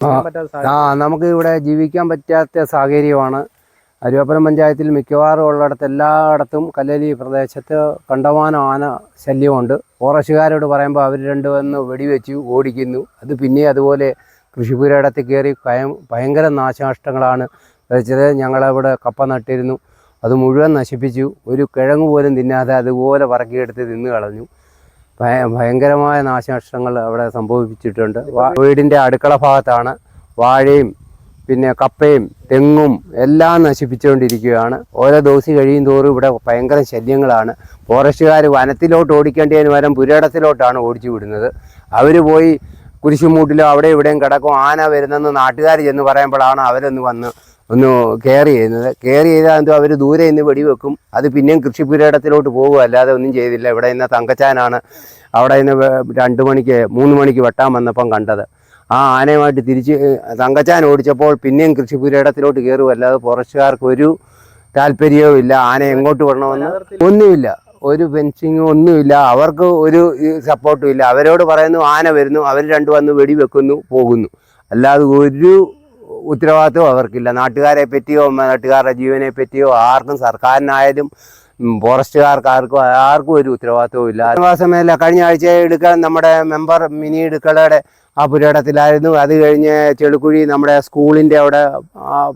ആ നമുക്ക് ഇവിടെ ജീവിക്കാൻ പറ്റാത്ത സാഹചര്യമാണ്. അരുവപ്പുരം പഞ്ചായത്തിൽ മിക്കവാറും ഉള്ളിടത്ത് എല്ലായിടത്തും കല്ലലി പ്രദേശത്ത് കണ്ടമാനം ആന ശല്യമുണ്ട്. ഫോറസ്റ്റുകാരോട് പറയുമ്പോൾ അവർ രണ്ട് വന്ന് വെടിവെച്ച് ഓടിക്കുന്നു. അത് പിന്നെ അതുപോലെ കൃഷിപുരയിടത്ത് കയറി ഭയം ഭയങ്കര നാശനഷ്ടങ്ങളാണ് വെച്ചത് ഞങ്ങളവിടെ കപ്പ നട്ടിരുന്നു. അത് മുഴുവൻ നശിപ്പിച്ചു. ഒരു കിഴങ്ങ് പോലും തിന്നാതെ അതുപോലെ പറക്കിയെടുത്ത് തിന്നു കളഞ്ഞു ഭയങ്കരമായ നാശനഷ്ടങ്ങൾ അവിടെ സംഭവിച്ചിട്ടുണ്ട് വീടിന്റെ അടുക്കള ഭാഗത്താണ് വാഴയും പിന്നെ കപ്പയും തെങ്ങും എല്ലാം നശിപ്പിച്ചുകൊണ്ടിരിക്കുകയാണ്. ഓരോ ദിവസം കഴിയും തോറും ഇവിടെ ഭയങ്കര ശല്യങ്ങളാണ്. ഫോറസ്റ്റുകാർ വനത്തിലോട്ട് ഓടിക്കേണ്ടതിന് വരം പുരയിടത്തിലോട്ടാണ് ഓടിച്ചു വിടുന്നത്. അവർ പോയി കുരിശുമൂട്ടിലോ അവിടെ ഇവിടെയും കിടക്കും. ആന വരുന്നെന്ന് നാട്ടുകാർ ചെന്ന് പറയുമ്പോഴാണ് അവരൊന്ന് വന്ന് ഒന്ന് കെയർ ചെയ്യുന്നത്. കെയർ ചെയ്താൽ എന്തോ അവർ ദൂരെ നിന്ന് വെടിവെക്കും. അത് പിന്നെയും കൃഷിപുരയിടത്തിലോട്ട് പോകുക അല്ലാതെ ഒന്നും ചെയ്തില്ല. ഇവിടെ ഇന്ന് തങ്കച്ചാനാണ് അവിടെ ഇന്ന് വേ- രണ്ട് മണിക്ക് മൂന്ന് മണിക്ക് വെട്ടാൻ വന്നപ്പം കണ്ടത്. ആ ആനയുമായിട്ട് തിരിച്ച് തങ്കച്ചാൻ ഓടിച്ചപ്പോൾ പിന്നെയും കൃഷിപുരയിടത്തിലോട്ട് കയറും. അല്ലാതെ ഫോറസ്റ്റുകാർക്ക് ഒരു താല്പര്യവും ഇല്ല. ആന എങ്ങോട്ട് വിടണമെന്ന് ഒന്നുമില്ല. ഒരു ഫെൻസിങ്ങും ഒന്നുമില്ല. അവർക്ക് ഒരു സപ്പോർട്ടും ഇല്ല. അവരോട് പറയുന്നു ആന വരുന്നു. അവർ രണ്ടു വന്ന് വെടിവെക്കുന്നു പോകുന്നു. അല്ലാതെ ഒരു ഉത്തരവാദിത്വം അവർക്കില്ല. നാട്ടുകാരെ പറ്റിയോ നാട്ടുകാരുടെ ജീവനെ പറ്റിയോ ആർക്കും സർക്കാരിനായാലും ഫോറസ്റ്റുകാർക്ക് ആർക്കും ആർക്കും ഒരു ഉത്തരവാദിത്വവും ഇല്ല. ആദിവാസമേല കഴിഞ്ഞ ആഴ്ച എടുക്കാൻ നമ്മുടെ മെമ്പർ മിനി ഇടുക്കളയുടെ ആ പുരയിടത്തിലായിരുന്നു. അത് കഴിഞ്ഞ് ചെളുക്കുഴി നമ്മുടെ സ്കൂളിന്റെ അവിടെ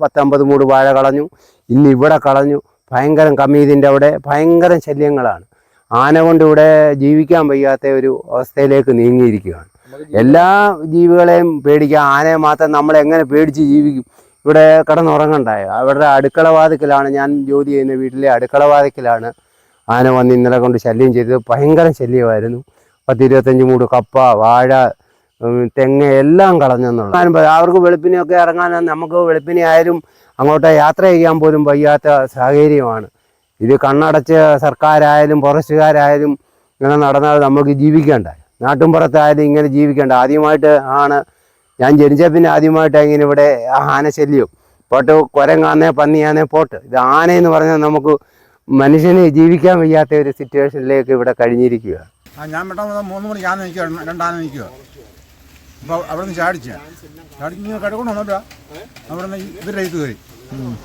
പത്തൊമ്പത് മൂട് വാഴ കളഞ്ഞു. ഇന്ന് ഇവിടെ കളഞ്ഞു. ഭയങ്കരം കമ്മീതിന്റെ അവിടെ ഭയങ്കരം ശല്യങ്ങളാണ്. ആന കൊണ്ട് ഇവിടെ ജീവിക്കാൻ വയ്യാത്ത ഒരു അവസ്ഥയിലേക്ക് നീങ്ങിയിരിക്കുകയാണ്. എല്ലാ ജീവികളെയും പേടിക്കാം ആനയെ മാത്രം നമ്മൾ എങ്ങനെ പേടിച്ച് ജീവിക്കും? ഇവിടെ കിടന്നുറങ്ങണ്ടായോ? അവരുടെ അടുക്കള വാതിക്കലാണ് ഞാൻ ജോലി ചെയ്യുന്ന വീട്ടിലെ അടുക്കള വാതിക്കലാണ് ആന വന്ന് ഇന്നലെ കൊണ്ട് ശല്യം ചെയ്തത്. ഭയങ്കര ശല്യമായിരുന്നു. പത്ത് ഇരുപത്തഞ്ച് മൂട് കപ്പ വാഴ തെങ്ങ എല്ലാം കളഞ്ഞെന്നുള്ളത്. ഞാനിപ്പോ അവർക്ക് വെളുപ്പിനെയൊക്കെ ഇറങ്ങാൻ നമുക്ക് വെളുപ്പിനെ ആയാലും അങ്ങോട്ട് യാത്ര ചെയ്യാൻ പോലും വയ്യാത്ത സാഹചര്യമാണ്. ഇത് കണ്ണടച്ച് സർക്കാരായാലും ഫോറസ്റ്റുകാരായാലും ഇങ്ങനെ നടന്നാൽ നമുക്ക് ജീവിക്കണ്ട നാട്ടുംപുറത്തായാലും ഇങ്ങനെ ജീവിക്കേണ്ട. ആദ്യമായിട്ട് ആണ്. ഞാൻ ജനിച്ച പിന്നെ ആദ്യമായിട്ട് ഇങ്ങനെ ഇവിടെ ആനശല്യം പോട്ട് കുരങ്ങാന്നേ പന്നിയാന്നേ പോട്ട്. ഇത് ആനയെന്ന് പറഞ്ഞാൽ നമുക്ക് മനുഷ്യന് ജീവിക്കാൻ വയ്യാത്ത ഒരു സിറ്റുവേഷനിലേക്ക് ഇവിടെ കഴിഞ്ഞിരിക്കുക. ഞാൻ പെട്ടെന്ന് മൂന്ന് മണിക്ക് ആന നിൽക്കുക രണ്ടാന നിൽക്കുക. അപ്പോൾ അവിടെ നിന്ന് ചാടിച്ച ചാടിച്ച് കിടക്കൊണ്ട് വന്നപ്പോഴാ അവിടെ നിന്ന് ഇവരുടെ ഇത് കയറി.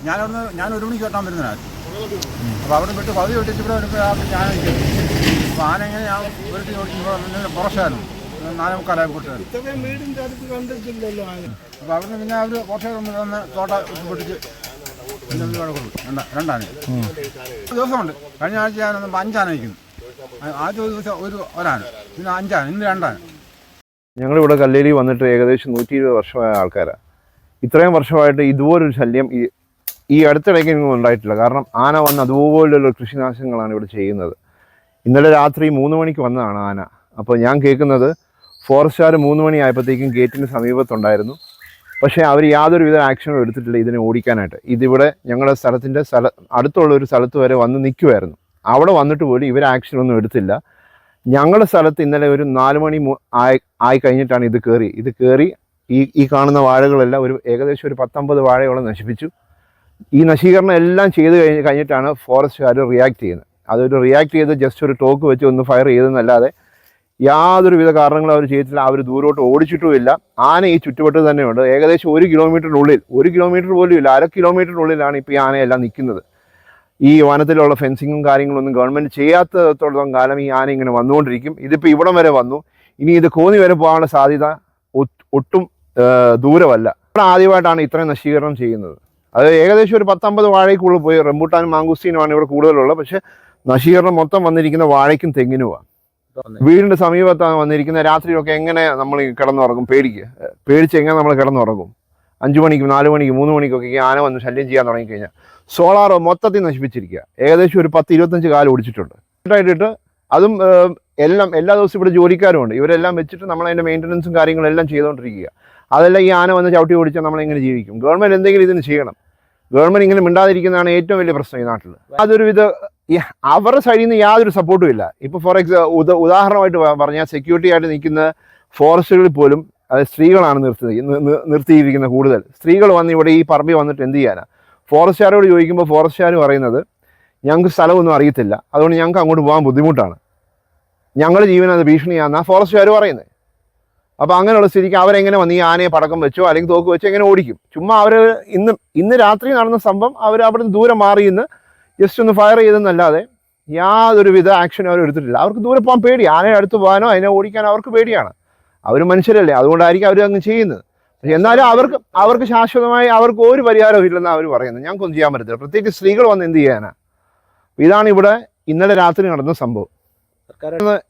ഞാനവിടുന്ന് ഞാൻ ഒരു മണിക്ക് വെട്ടാൻ വരുന്നതിനായിരുന്നു അപ്പോൾ അവിടെ വിട്ട് പകുതി വെട്ടിച്ച് ഇവിടെ വരുമ്പോൾ ഞാൻ നിൽക്കുന്നു അപ്പോൾ ആന ഇങ്ങനെ ഞാൻ വെട്ടി ഓടിക്കുമ്പോൾ പുറശായിരുന്നു നാലേ മുക്കാലായി കൂട്ടുകാർ വീടിന്റെ അടുത്ത് കണ്ടിട്ടില്ലല്ലോ ആന അപ്പോൾ അവിടെ നിന്ന് പിന്നെ അവർ പുറശേ ഒന്ന് വന്ന് തോട്ട പൊട്ടിച്ച് പിന്നെ ഒരു അവിടെ കൊടുത്തു. രണ്ടാ രണ്ടാന. ഒരു ദിവസമുണ്ട്. കഴിഞ്ഞ ആഴ്ച ഞാനൊന്ന് അഞ്ചാന നിൽക്കുന്നു ആദ്യ ഒരു ദിവസം ഒരു ഒരാന. പിന്നെ അഞ്ചാന ഇന്ന് രണ്ടാന. ഞങ്ങളിവിടെ കല്ലേരി വന്നിട്ട് ഏകദേശം നൂറ്റി ഇരുപത് വർഷമായ ആൾക്കാരാണ് ഇത്രയും വർഷമായിട്ട് ഇതുപോലൊരു ശല്യം ഈ ഈ അടുത്തിടയ്ക്ക് ഉണ്ടായിട്ടില്ല. കാരണം ആന വന്ന് അതുപോലുള്ള കൃഷിനാശങ്ങളാണ് ഇവിടെ ചെയ്യുന്നത്. ഇന്നലെ രാത്രി മൂന്ന് മണിക്ക് വന്നതാണ് ആന. അപ്പോൾ ഞാൻ കേൾക്കുന്നത് ഫോറസ്റ്റുകാർ മൂന്ന് മണി ആയപ്പോഴത്തേക്കും ഗേറ്റിന് സമീപത്തുണ്ടായിരുന്നു. പക്ഷേ അവർ യാതൊരു വിധ ആക്ഷനും എടുത്തിട്ടില്ല ഇതിനെ ഓടിക്കാനായിട്ട്. ഇതിവിടെ ഞങ്ങളുടെ സ്ഥലത്തിന്റെ സ്ഥല അടുത്തുള്ള ഒരു സ്ഥലത്ത് വരെ വന്ന് നിൽക്കുമായിരുന്നു അവിടെ വന്നിട്ട് പോലും ഇവർ ആക്ഷനൊന്നും എടുത്തില്ല. ഞങ്ങളുടെ സ്ഥലത്ത് ഇന്നലെ ഒരു നാല് മണി ആയി ആയി കഴിഞ്ഞിട്ടാണ് ഇത് കയറി. ഇത് കയറി ഈ ഈ കാണുന്ന വാഴകളെല്ലാം ഒരു ഏകദേശം ഒരു പത്തൊമ്പത് വാഴയോളം നശിപ്പിച്ചു. ഈ നശീകരണം എല്ലാം ചെയ്ത് കഴിഞ്ഞ് കഴിഞ്ഞിട്ടാണ് ഫോറസ്റ്റുകാർ റിയാക്ട് ചെയ്യുന്നത്. അതൊരു റിയാക്ട് ചെയ്ത് ജസ്റ്റ് ഒരു ടോക്ക് വെച്ച് ഒന്ന് ഫയർ ചെയ്തെന്നല്ലാതെ യാതൊരുവിധ കാരണങ്ങളും അവർ ചെയ്തിട്ടില്ല. അവർ ദൂരോട്ട് ഓടിച്ചിട്ടുമില്ല. ആന ഈ ചുറ്റുവട്ടത്ത് തന്നെയുണ്ട്. ഏകദേശം ഒരു കിലോമീറ്ററിനുള്ളിൽ ഒരു കിലോമീറ്റർ പോലും ഇല്ല. അര കിലോമീറ്ററിനുള്ളിലാണ് ഇപ്പോൾ ഈ ആനയെല്ലാം നിൽക്കുന്നത്. ഈ വനത്തിലുള്ള ഫെൻസിങ്ങും കാര്യങ്ങളൊന്നും ഗവൺമെന്റ് ചെയ്യാത്തത്തോളം കാലം ഈ ആന ഇങ്ങനെ വന്നുകൊണ്ടിരിക്കും. ഇതിപ്പോൾ ഇവിടം വരെ വന്നു. ഇനി ഇത് കോന്നി വരെ പോകാനുള്ള സാധ്യത ഒട്ടും ദൂരമല്ല. ഇവിടെ ആദ്യമായിട്ടാണ് ഇത്രയും നശീകരണം ചെയ്യുന്നത്. അത് ഏകദേശം ഒരു പത്തമ്പത് വാഴയ്ക്കുള്ളിൽ പോയി റംബൂട്ടാനും മാങ്കുസ്റ്റീനുമാണ് ഇവിടെ കൂടുതലുള്ളത്. പക്ഷേ നശീകരണം മൊത്തം വന്നിരിക്കുന്ന വാഴയ്ക്കും തെങ്ങിനുമാണ് വീടിന്റെ സമീപത്താണ് വന്നിരിക്കുന്ന രാത്രിയൊക്കെ എങ്ങനെ നമ്മൾ കിടന്നുറങ്ങും? പേടിക്ക്. പേടിച്ച് എങ്ങനെ നമ്മൾ കിടന്നുറങ്ങും? അഞ്ചു മണിക്കും നാല് മണിക്കും മൂന്ന് മണിക്കൊക്കെ ആന വന്ന് ശല്യം ചെയ്യാൻ തുടങ്ങിക്കഴിഞ്ഞാൽ സോളാർ മൊത്തത്തിൽ നശിപ്പിച്ചിരിക്കുക. ഏകദേശം ഒരു പത്ത് ഇരുപത്തഞ്ച് കാലം ഓടിച്ചിട്ടുണ്ട്. ഇട്ടിട്ട് അതും എല്ലാം എല്ലാ ദിവസവും ഇവിടെ ജോലിക്കാരുമുണ്ട്. ഇവരെല്ലാം വെച്ചിട്ട് നമ്മൾ അതിന്റെ മെയിന്റനൻസും കാര്യങ്ങളും എല്ലാം ചെയ്തുകൊണ്ടിരിക്കുക. അതെല്ലാം ഈ ആന വന്ന് ചവിട്ടി ഓടിച്ചാൽ നമ്മളെങ്ങനെ ജീവിക്കും? ഗവൺമെന്റ് എന്തെങ്കിലും ഇതിന് ചെയ്യണം. ഗവൺമെന്റ് ഇങ്ങനെ മിണ്ടാതിരിക്കുന്നതാണ് ഏറ്റവും വലിയ പ്രശ്നം ഈ നാട്ടിൽ. അതൊരു വിധ ഈ- അവരുടെ സൈഡിൽ നിന്ന് യാതൊരു സപ്പോർട്ടും ഇല്ല. ഇപ്പോൾ ഫോർ എക്സാ ഉദ ഉദാഹരണമായിട്ട് പറഞ്ഞാൽ സെക്യൂരിറ്റി ആയിട്ട് നിൽക്കുന്ന ഫോറസ്റ്റുകളിൽ പോലും അത് സ്ത്രീകളാണ് നിർത്തി നി- നി- നിർത്തിയിരിക്കുന്ന കൂടുതൽ. സ്ത്രീകൾ വന്ന് ഇവിടെ ഈ പറമ്പിൽ വന്നിട്ട് എന്ത് ചെയ്യാനാ? ഫോറസ്റ്റുകാരോട് ചോദിക്കുമ്പോൾ ഫോറസ്റ്റുകാർ പറയുന്നത് ഞങ്ങൾക്ക് സ്ഥലമൊന്നും അറിയത്തില്ല. അതുകൊണ്ട് ഞങ്ങൾക്ക് അങ്ങോട്ട് പോകാൻ ബുദ്ധിമുട്ടാണ്. ഞങ്ങൾ ജീവൻ അത് ഭീഷണിയാണെന്നാണ് ഫോറസ്റ്റുകാർ പറയുന്നത് അപ്പോൾ അങ്ങനെയുള്ള സ്ഥിതിക്ക് അവരെങ്ങനെ വന്ന് ഈ ആനയെ പടക്കം വെച്ചോ അല്ലെങ്കിൽ തോക്ക് വെച്ചോ എങ്ങനെ ഓടിക്കും? ചുമ്മാ അവർ ഇന്ന് ഇന്ന് രാത്രി നടന്ന സംഭവം അവർ അവിടെ നിന്ന് ദൂരെ മാറി ഇന്ന് ജസ്റ്റ് ഒന്ന് ഫയർ ചെയ്തെന്നല്ലാതെ യാതൊരുവിധ ആക്ഷനും അവർ എടുത്തിട്ടില്ല. അവർക്ക് ദൂരെ പോകാൻ പേടി. ആനയുടെ അടുത്ത് പോകാനോ അതിനെ ഓടിക്കാനോ അവർക്ക് പേടിയാണ്. അവർ മനുഷ്യരല്ലേ. അതുകൊണ്ടായിരിക്കും അവർ അങ്ങ് ചെയ്യുന്നത്. എന്നാലും അവർക്ക് അവർക്ക് ശാശ്വതമായി അവർക്ക് ഒരു പരിഹാരവും ഇല്ലെന്നാണ് അവർ പറയുന്നത്. ഞങ്ങൾക്കൊന്നും ചെയ്യാൻ പറ്റത്തില്ല. പ്രത്യേകിച്ച് സ്ത്രീകൾ വന്ന് എന്ത് ചെയ്യാനാണ് ഇതാണ് ഇവിടെ ഇന്നലെ രാത്രി നടന്ന സംഭവം.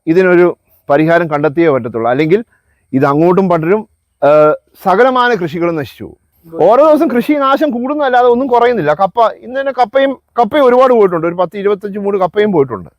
ഇതിനൊരു പരിഹാരം കണ്ടെത്തിയേ പറ്റത്തുള്ളൂ. അല്ലെങ്കിൽ ഇത് അങ്ങോട്ടും പടരും. സകലമായ കൃഷികളും നശിച്ചു പോകും. ഓരോ ദിവസം കൃഷി നാശം കൂടുന്നതല്ലാതെ ഒന്നും കുറയുന്നില്ല. കപ്പ ഇന്ന് തന്നെ കപ്പയും കപ്പയും ഒരുപാട് പോയിട്ടുണ്ട്. ഒരു പത്ത് ഇരുപത്തഞ്ച് മൂട് കപ്പയും പോയിട്ടുണ്ട്.